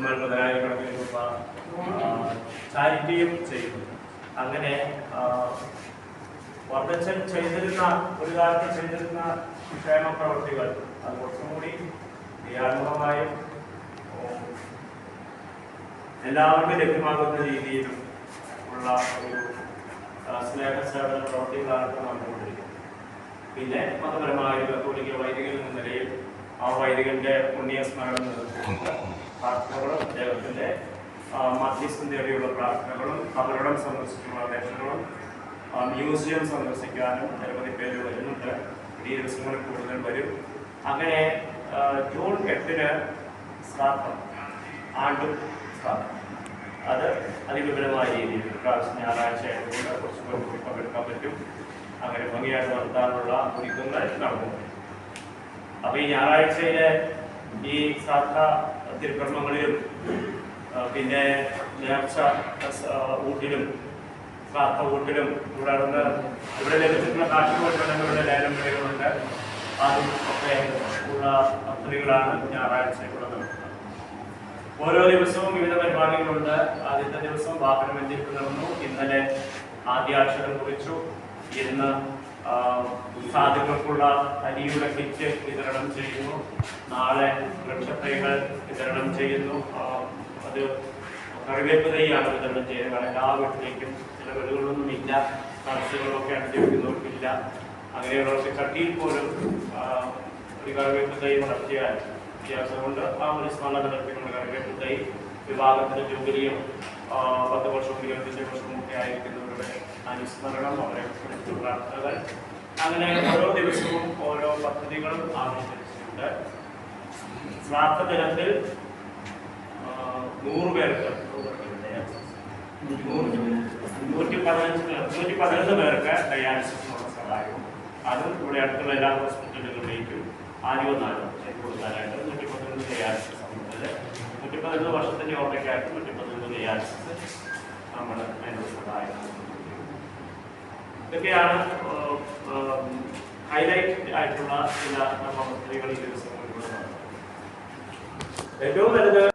നമ്മൾ മുതലാളികൾക്ക് രൂപ ചാരിറ്റിയും ചെയ്യുന്നു. അങ്ങനെ വർദ്ധച്ചൻ ചെയ്തിരുന്ന ഒരു കാലത്ത് ചെയ്തിരുന്ന ക്ഷേമ പ്രവൃത്തികൾ അത് കുറച്ചും കൂടി ക്രിയാത്മകമായും എല്ലാവർക്കും ലഭ്യമാകുന്ന രീതിയിലും ഉള്ള ഒരു സ്നേഹ സേവന പ്രവൃത്തികളാണ് നടന്നുകൊണ്ടിരിക്കുന്നത്. പിന്നെ മതപരമായ കത്തോലിക്ക വൈദികൻ എന്ന നിലയിൽ ആ വൈദികന്റെ പുണ്യസ്മരണം നിലനിർത്തിക്കൊണ്ട് പ്രാർത്ഥനകളും അദ്ദേഹത്തിന്റെ ആ, മധ്യസ്ഥം തേടിയുള്ള പ്രാർത്ഥനകളും കബറിടം സന്ദർശിച്ചുള്ള അപേക്ഷകളും മ്യൂസിയം സന്ദർശിക്കാനും നിരവധി പേര് വരുന്നുണ്ട്. ഈ ദിവസങ്ങളിൽ കൂടുതൽ വരും. അങ്ങനെ ജൂൺ എട്ടിന് സ്ഥാപനം ആണ്ടും സ്ഥാപനം അത് അതിവിപുലമായ രീതിയിൽ പ്രാവശ്യം ഞായറാഴ്ച ആയതുകൊണ്ട് കുറച്ച് പേർ കൂടി പങ്കെടുക്കാൻ പറ്റും. അങ്ങനെ ഭംഗിയായിട്ട് നടത്താനുള്ള ഒരുക്കങ്ങൾ നടന്നു. അപ്പൊ ഈ ഞായറാഴ്ചയിലെ ഈ ശ്രാദ്ധ തിരുക്കർമ്മങ്ങളിലും പിന്നെ നേർച്ച ഊട്ടിലും കാത്ത ഊട്ടിലും തുടർന്ന് ഇവിടെ ലഭിച്ചിട്ടുള്ള കാർഷികോൽപ്പന്നങ്ങളുടെ ലേലം വിലകളുണ്ട് അതും ഒക്കെ ഉള്ള പദ്ധതികളാണ് ഞായറാഴ്ചയ്ക്കുള്ള ഓരോ ദിവസവും വിവിധ പരിപാടികളുണ്ട്. ആദ്യത്തെ ദിവസം വാഹനം എന്തിരിപ്പ് നടന്നു ഇന്നലെ ആദ്യാക്ഷരം കുറിച്ചു. ഇന്ന് സാധുക്കൾക്കുള്ള അരിയുടെ കിറ്റ് വിതരണം ചെയ്യുന്നു. നാളെ വൃക്ഷത്തൈകൾ വിതരണം ചെയ്യുന്നു. അത് കറിവേപ്പ് തൈയാണ് വിതരണം ചെയ്യുന്നത്. കാരണം എല്ലാ വീട്ടിലേക്കും ചില വീടുകളിലൊന്നും ഇല്ല. കർഷകരൊക്കെ അനുഭവിക്കുന്നവർക്കില്ല അങ്ങനെയുള്ളവർക്ക് ചട്ടിയിൽ പോലും ഒരു കറിവേപ്പ് തൈ വളർത്തിയാൽ വ്യത്യാസം കൊണ്ട് ആ ഒരു സ്മരണ നിലനിർത്തിക്കൊണ്ട് കറിവേപ്പ് തൈ വിവാഹത്തിന്റെ ജൂബിലിയും പത്ത് വർഷവും ഇരുപത്തഞ്ച് വർഷവും ഒക്കെ ആയിരിക്കുന്നവരുടെ അനുസ്മരണം അവരെ കുറിച്ച് അങ്ങനെ ഓരോ ദിവസവും ഓരോ പദ്ധതികളും ആവിഷ്കരിച്ചിട്ടുണ്ട്. സ്വാർത്ഥ ദിനത്തിൽ നൂറ് പേർക്ക് നൂറ് നൂറ്റി പതിനഞ്ച് പേർ നൂറ്റി പതിനൊന്ന് പേർക്ക് ഡയാലിസിസിനുള്ള സഹായവും. അതും ഇവിടെ അടുത്തുള്ള എല്ലാ ഹോസ്പിറ്റലുകളിലേക്കും ആദ്യവും നാലും കൊടുക്കാനായിട്ട് നൂറ്റി പതിനൊന്ന് ഡയാലിസിസ് സംബന്ധിച്ച്. നൂറ്റി പതിനൊന്ന് വർഷത്തിന്റെ ഓർമ്മയ്ക്കായിട്ട് നൂറ്റി പതിനൊന്ന് ഡയാലിസിസ് നമ്മൾ അതിനുള്ള സഹായം ഇതൊക്കെയാണ് ഹൈലൈറ്റ് ആയിട്ടുള്ള ചില നമ്മ സ്ത്രീകൾ ഈ ദിവസം ഏറ്റവും വലുത്